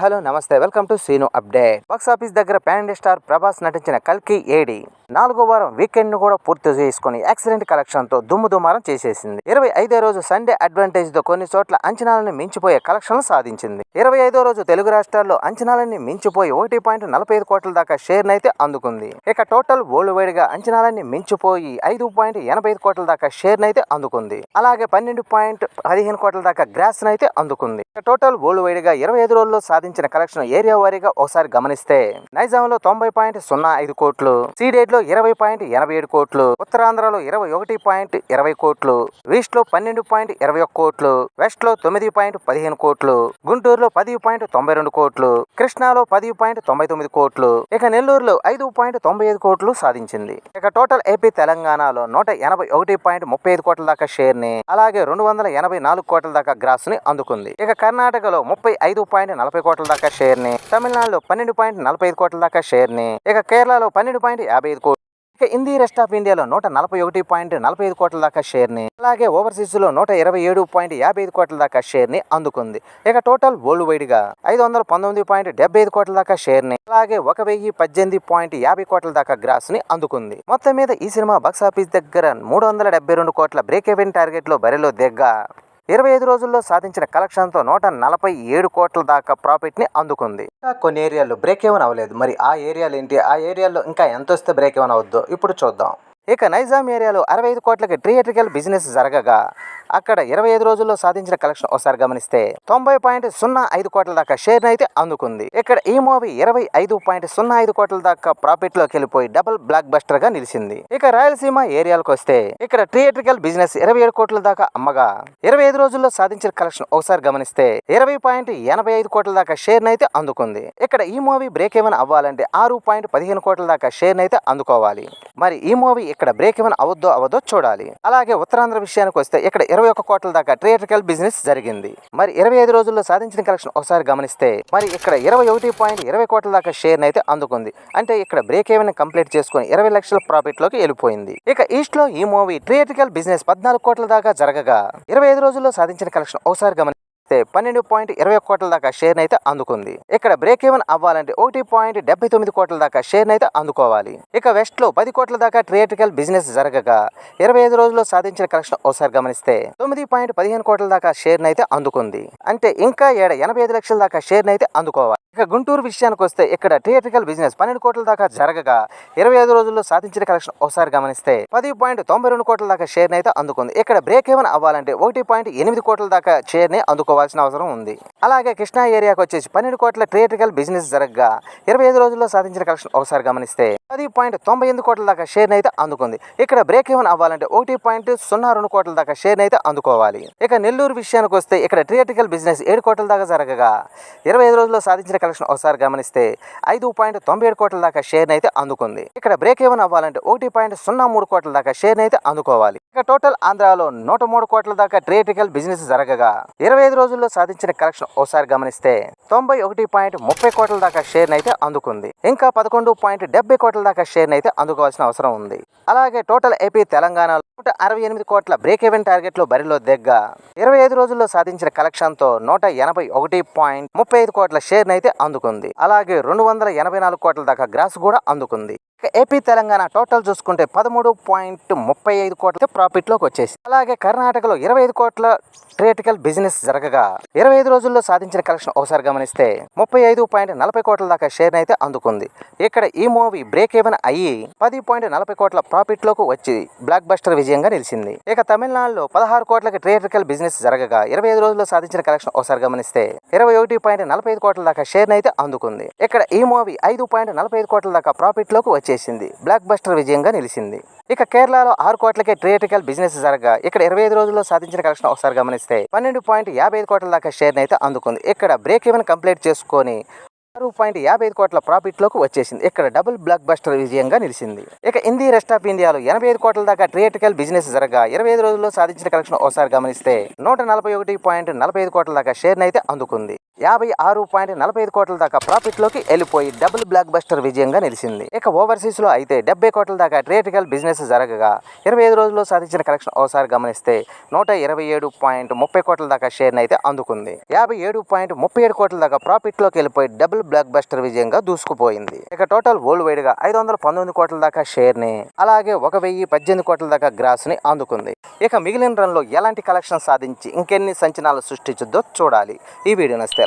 Hello నమస్తే. Welcome to Seenu update box office దగ్గర pan star Prabhas నటించిన కల్కి ఏడి. నాలుగో వారం వీకెండ్ను కూడా పూర్తి చేసుకుని ఎక్సలెంట్ కలెక్షన్తో దుమ్ము దుమారం చేసేసింది. ఇరవై ఐదో రోజు సండే అడ్వాంటేజ్తో కొన్ని చోట్ల అంచనాలను మించిపోయే కలెక్షన్లు సాధించింది. ఇరవై ఐదో రోజు తెలుగు రాష్ట్రాల్లో అంచనాలన్నీ మించిపోయి ఒకటి పాయింట్ నలభై ఐదు కోట్ల దాకా షేర్ అయితే అందుకుంది. ఇక టోటల్ వరల్డ్ వైడ్గా అంచనాలన్నీ మించిపోయి ఐదు పాయింట్ ఎనభై ఐదు కోట్ల దాకా షేర్ అయితే అందుకుంది. అలాగే పన్నెండు పాయింట్ పదిహేను కోట్ల దాకా గ్రాస్ అయితే అందుకుంది. టోటల్ వరల్డ్ వైడ్గా ఇరవై ఐదు రోజుల్లో సాధించిన కలెక్షన్ ఏరియా వారీగా ఒకసారి గమనిస్తే నైజాంలో తొంభై పాయింట్ సున్నా ఐదు కోట్లు సీడేడ్లో ఇరవై పాయింట్ ఎనభై ఏడు కోట్లు ఉత్తరాంధ్రలో ఇరవై ఒకటి పాయింట్ ఇరవై కోట్లు ఈస్ట్లో పన్నెండు పాయింట్ ఇరవై ఒక్క కోట్లు వెస్ట్లో తొమ్మిది పాయింట్ పదిహేను కోట్లు గుంటూరులో పది పాయింట్ తొంభై రెండు కోట్లు కృష్ణాలో పది పాయింట్ తొంభై తొమ్మిది కోట్లు ఇక నెల్లూరులో ఐదు పాయింట్ తొంభై ఐదు కోట్లు సాధించింది. ఇక టోటల్ ఏపీ తెలంగాణలో నూట ఎనభై ఒకటి పాయింట్ ముప్పై ఐదు కోట్ల దాకా షేర్ని అలాగే రెండు వందల ఎనభై నాలుగు కోట్ల దాకా గ్రాస్ని అందుకుంది. ఇక కర్ణాటకలో ముప్పై ఐదు పాయింట్ నలభై కోట్ల దాకా షేర్ని తమిళనాడులో పన్నెండు పాయింట్ నలభై ఐదు కోట్ల దాకా షేర్ని ఇక కేరళలో పన్నెండు పాయింట్ యాభై ఐదు కోట్లు ఇక హిందీ రెస్ట్ ఆఫ్ ఇండియాలో నూట నలభై ఒకటి పాయింట్ నలభై ఐదు కోట్ల దాకా షేర్ని అలాగే ఓవర్సీస్లో నూట ఇరవై ఏడు పాయింట్ యాభై ఐదు కోట్ల దాకా షేర్ని అందుకుంది. ఇక టోటల్ వరల్డ్ వైడ్గా ఐదు వందల పంతొమ్మిది పాయింట్ డెబ్బై ఐదు కోట్ల దాకా షేర్ని అలాగే ఒక వెయ్యి పద్దెనిమిది పాయింట్ యాభై కోట్ల దాకా గ్రాస్ని అందుకుంది. మొత్తం మీద ఈ సినిమా బాక్సాఫీస్ దగ్గర మూడు వందల డెబ్బై రెండు కోట్ల బ్రేక్ ఈవెన్ టార్గెట్లో బరిలో దిగ్గా. ఇరవై ఐదు రోజుల్లో సాధించిన కలెక్షన్తో నూట నలభై ఏడు కోట్ల దాకా ప్రాఫిట్ని అందుకుంది. కొన్ని ఏరియాల్లో బ్రేక్ ఏమని అవ్వలేదు. మరి ఆ ఏరియాలు ఏంటి? ఆ ఏరియాలో ఇంకా ఎంత వస్తే బ్రేక్ ఏమని అవద్దో ఇప్పుడు చూద్దాం. ఇక నైజాం ఏరియాలో అరవై ఐదు కోట్లకి థియేట్రికల్ బిజినెస్ జరగగా. అక్కడ ఇరవై ఐదు రోజుల్లో సాధించిన కలెక్షన్ ఒకసారి గమనిస్తే తొంభై పాయింట్ సున్నా ఐదు కోట్ల దాకా షేర్ అయితే అందుకుంది. ఇక్కడ ఈ మూవీ ఇరవై ఐదు పాయింట్ సున్నా ఐదు కోట్ల దాకా ప్రాఫిట్లోకి వెళ్ళిపోయి డబుల్ బ్లాక్ బస్టర్గా నిలిచింది. ఇక రాయలసీమ ఏరియాలకు వస్తే ఇక్కడ థియేట్రికల్ బిజినెస్ ఇరవై ఏడు కోట్ల దాకా అమ్మగా ఇరవై ఐదు రోజుల్లో సాధించిన కలెక్షన్ ఒకసారి గమనిస్తే ఇరవై పాయింట్ ఎనభై ఐదు కోట్ల దాకా షేర్ అయితే అందుకుంది. ఇక్కడ ఈ మూవీ బ్రేక్ ఏమైనా అవ్వాలంటే ఆరు పాయింట్ పదిహేను కోట్ల దాకా షేర్ అయితే అందుకోవాలి. మరి ఈ మూవీ ఇక్కడ బ్రేక్ ఏమైనా అవద్దో అవదో చూడాలి. అలాగే ఉత్తరాంధ్ర విషయానికి వస్తే ఇక్కడ ఇరవై ఒక్క కోట్ల దాకా థియేట్రికల్ బిజినెస్ జరిగింది. మరి ఇరవై ఐదు రోజుల్లో సాధించిన కలెక్షన్ ఒకసారి గమనిస్తే మరి ఇక్కడ ఇరవై ఒకటి పాయింట్ ఇరవై కోట్ల దాకా షేర్ అయితే అందుకుంది. అంటే ఇక్కడ బ్రేక్ ఏమైనా కంప్లీట్ చేసుకుని ఇరవై లక్షల ప్రాఫిట్లోకి వెళ్ళిపోయింది. ఇక ఈస్ట్లో ఈ మూవీ థియేట్రికల్ బిజినెస్ పద్నాలుగు కోట్ల దాకా జరగగా ఇరవై ఐదు రోజుల్లో సాధించిన కలెక్షన్ ఒకసారి అయితే పన్నెండు పాయింట్ ఇరవై కోట్ల దాకా షేర్ అయితే అందుకుంది. ఇక్కడ బ్రేక్ ఏమన్ అవ్వాలంటే ఒకటి పాయింట్ డెబ్బై తొమ్మిది కోట్ల దాకా షేర్ అయితే అందుకోవాలి. ఇక వెస్ట్లో పది కోట్ల దాకా థియేట్రికల్ బిజినెస్ జరగగా ఇరవై ఐదు రోజుల్లో సాధించిన కలెక్షన్ ఒకసారి గమనిస్తే తొమ్మిది పాయింట్ పదిహేను కోట్ల దాకా షేర్ అయితే అందుకుంది. అంటే ఇంకా ఏడ ఎనభై ఐదు లక్షల దాకా షేర్ అయితే అందుకోవాలి. ఇక గుంటూరు విషయానికి వస్తే ఇక్కడ థియేట్రికల్ బిజినెస్ పన్నెండు కోట్ల దాకా జరగగా ఇరవై ఐదు రోజుల్లో సాధించిన కలెక్షన్ ఒకసారి గమనిస్తే పది పాయింట్ తొంభై రెండు కోట్ల దాకా షేర్ అయితే అందుకుంది. ఇక్కడ బ్రేక్ ఏమైనా అవ్వాలంటే ఒకటి పాయింట్ ఎనిమిది కోట్ల దాకా షేర్ని అందుకోవాల్సిన అవసరం ఉంది. అలాగే కృష్ణా ఏరియాకు వచ్చేసి పన్నెండు కోట్ల థియేట్రికల్ బిజినెస్ జరగగా. ఇరవై ఐదు రోజుల్లో సాధించిన కలెక్షన్ ఒకసారి గమనిస్తే పది పాయింట్ తొంభై ఎనిమిది కోట్ల దాకా షేర్ అయితే అందుకుంది. ఇక్కడ బ్రేక్ ఏమైనా అవ్వాలంటే ఒకటి పాయింట్ సున్నా రెండు కోట్ల దాకా షేర్ అయితే అందుకోవాలి. ఇక నెల్లూరు విషయానికి వస్తే ఇక్కడ థియేటికల్ బిజినెస్ ఏడు కోట్ల దాకా జరగగా ఇరవై ఐదు రోజుల్లో సాధించిన కలెక్షన్ ఒకసారి గమనిస్తే ఐదు పాయింట్ తొంభై ఏడు కోట్ల దాకా షేర్ అయితే అందుకుంది. ఇక్కడ బ్రేక్ ఏమైనా అవ్వాలంటే ఒకటి పాయింట్ సున్నా మూడు కోట్ల దాకా షేర్ అయితే అందుకోవాలి. ఇక టోటల్ ఆంధ్రాలో నూట మూడు కోట్ల దాకా థియేటికల్ బిజినెస్ జరగగా ఇరవై ఐదు రోజుల్లో సాధించిన కలెక్షన్ ఒకసారి గమనిస్తే తొంభై ఒకటి పాయింట్ ముప్పై కోట్ల దాకా షేర్ అయితే అందుకుంది. ఇంకా పదకొండు పాయింట్ డెబ్బై కోట్ల దాకా షేర్ అయితే అందుకోవాల్సిన అవసరం ఉంది. అలాగే టోటల్ ఏపీ తెలంగాణలో నూట అరవై ఎనిమిది కోట్ల బ్రేక్ ఈవెన్ టార్గెట్లో బరిలో దిగ్గ ఇరవై ఐదు రోజుల్లో సాధించిన కలెక్షన్తో నూట ఎనభై ఒకటి పాయింట్ ముప్పై ఐదు కోట్ల షేర్ అయితే అందుకుంది. అలాగే రెండు వందల ఎనభై నాలుగు కోట్ల దాకా గ్రాస్ కూడా అందుకుంది. ఏపీ తెలంగాణ టోటల్ చూసుకుంటే పదమూడు పాయింట్ ముప్పై ఐదు కోట్ల ప్రాఫిట్లోకి వచ్చేసి అలాగే కర్ణాటకలో ఇరవై ఐదు కోట్ల ట్రేటికల్ బిజినెస్ జరగగా ఇరవై ఐదు రోజుల్లో సాధించిన కలెక్షన్ ఒకసారి గమనిస్తే ముప్పై ఐదు పాయింట్ నలభై కోట్ల దాకా షేర్ అయితే అందుకుంది. ఇక్కడ ఈ మూవీ బ్రేక్ ఈవెన్ అయ్యి పది పాయింట్ నలభై కోట్ల ప్రాఫిట్లోకి వచ్చి బ్లాక్ బస్టర్ విజయంగా నిలిచింది. ఇక తమిళనాడులో పదహారు కోట్లకి థియేట్రికల్ బిజినెస్ జరగగా ఇరవై ఐదు రోజుల్లో సాధించిన కలెక్షన్ ఒకసారి గమనిస్తే ఇరవై ఒకటి పాయింట్ నలభై ఐదు కోట్ల దాకా షేర్ అయితే అందుకుంది. ఇక్కడ ఈ మూవీ ఐదు పాయింట్ నలభై ఐదు కోట్ల దాకా ప్రాఫిట్లోకి వచ్చేసింది. బ్లాక్ బస్టర్ విజయంగా నిలిచింది. ఇక కేరళలో ఆరు కోట్లకే థియేట్రికల్ బిజినెస్ జరగగా ఇక్కడ ఇరవై ఐదు రోజుల్లో సాధించిన కలెక్షన్ ఒకసారి గమనిస్తే పన్నెండు పాయింట్ యాభై ఐదు కోట్ల దాకా షేర్ అయితే అందుకుంది. ఇక్కడ బ్రేక్ ఈవెన్ కంప్లీట్ చేసుకొని ఆరు పాయింట్ యాభై ఐదు కోట్ల ప్రాఫిట్లోకి వచ్చేసింది. ఇక్కడ డబుల్ బ్లాక్ బస్టర్ విజయంగా నిలిచింది. ఇక హిందీ రెస్ట్ ఆఫ్ ఇండియాలో ఎనభై ఐదు కోట్ల దాకా థియేటికల్ బిజినెస్ జరగా ఇరవై ఐదు రోజుల్లో సాధించిన కలెక్షన్ ఒకసారి గమనిస్తే నూట నలభై ఒకటి పాయింట్ నలభై ఐదు కోట్ల దాకా షేర్ అయితే అందుకుంది. యాభై ఆరు పాయింట్ నలభై ఐదు కోట్ల దాకా ప్రాఫిట్లోకి వెళ్ళిపోయి డబుల్ బ్లాక్ బస్టర్ విజయంగా నిలిచింది. ఇక ఓవర్సీస్లో అయితే డెబ్బై కోట్ల దాకా ట్రేటికల్ బిజినెస్ జరగగా ఇరవై ఐదు రోజుల్లో సాధించిన కలెక్షన్ ఒకసారి గమనిస్తే నూట ఇరవై ఏడు పాయింట్ ముప్పై కోట్ల దాకా షేర్ అయితే అందుకుంది. యాభై ఏడు పాయింట్ ముప్పై ఏడు కోట్ల దాకా ప్రాఫిట్లోకి వెళ్ళిపోయి డబుల్ బ్లాక్ బస్టర్ విజయంగా దూసుకుపోయింది. ఇక టోటల్ వరల్డ్ వైడ్గా ఐదు వందల పంతొమ్మిది కోట్ల దాకా షేర్ని అలాగే ఒక వెయ్యి పద్దెనిమిది కోట్ల దాకా గ్రాస్ని అందుకుంది. ఇక మిగిలిన రన్లో ఎలాంటి కలెక్షన్ సాధించి ఇంకెన్ని సంచనాలు సృష్టించుద్దో చూడాలి. ఈ వీడియో నస్తే